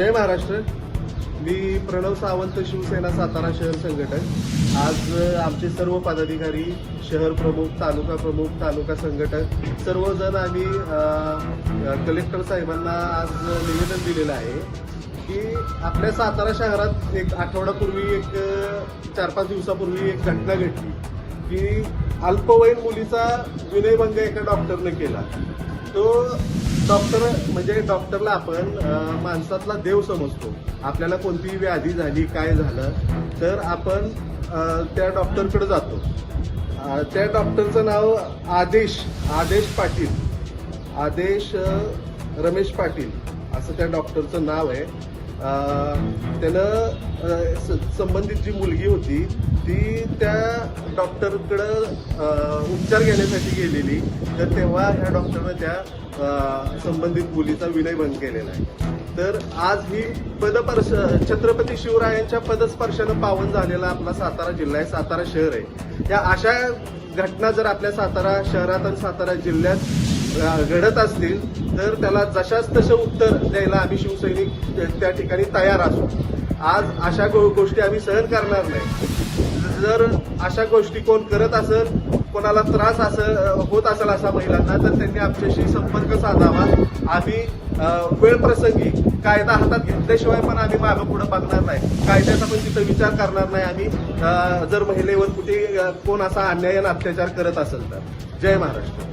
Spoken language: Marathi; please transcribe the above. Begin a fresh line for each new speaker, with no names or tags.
जय महाराष्ट्र. मी प्रणव सावंत शिवसेना सातारा शहर संघटक. आज आमचे सर्व पदाधिकारी शहर प्रमुख तालुका प्रमुख तालुका संघटक सर्वजण आम्ही कलेक्टर साहेबांना आज निवेदन दिलेलं आहे की आपल्या सातारा शहरात एक आठवड्यापूर्वी एक चार पाच दिवसापूर्वी एक घटना घडली की अल्पवयीन मुलीचा विनयभंग एका डॉक्टरने केला. तो डॉक्टर म्हणजे डॉक्टरला आपण माणसातला देव समजतो. आपल्याला कोणतीही व्याधी झाली काय झालं तर आपण त्या डॉक्टरकडे जातो. त्या डॉक्टरचं नाव आदेश आदेश पाटील. आदेश रमेश पाटील असं त्या डॉक्टरचं नाव आहे. त्यानं स- संबंधित जी मुलगी होती ती त्या डॉक्टरकडं उपचार घेण्यासाठी गेलेली. तर तेव्हा ह्या डॉक्टरनं त्या संबंधित मुलीचा बंद केलेला आहे. तर आज ही पदपर्श छत्रपती शिवरायांच्या पदस्पर्शानं पावन झालेला आपला सातारा जिल्हा आहे सातारा शहर आहे. या अशा घटना जर आपल्या सातारा शहरात आणि सातारा जिल्ह्यात घडत असतील तर त्याला जशाच तसं उत्तर द्यायला आम्ही शिवसैनिक त्या- त्या ठिकाणी तयार असू. आज अशा गो- गोष्टी आम्ही सहन करणार नाही. जर अशा गोष्टी कोण करत असेल कोणाला त्रास असं होत असेल असा महिलांना तर त्यांनी आमच्याशी संपर्क साधावा. आम्ही वेळप्रसंगी वेळ प्रसंगी कायदा हातात घेतल्याशिवाय पण आम्ही मागं पुढे बघणार नाही. कायद्याचा पण तिथं विचार करणार नाही आम्ही. जर महिलेवर कुठे कोण असा अन्याय आणि अत्याचार करत असेल तर. जय महाराष्ट्र.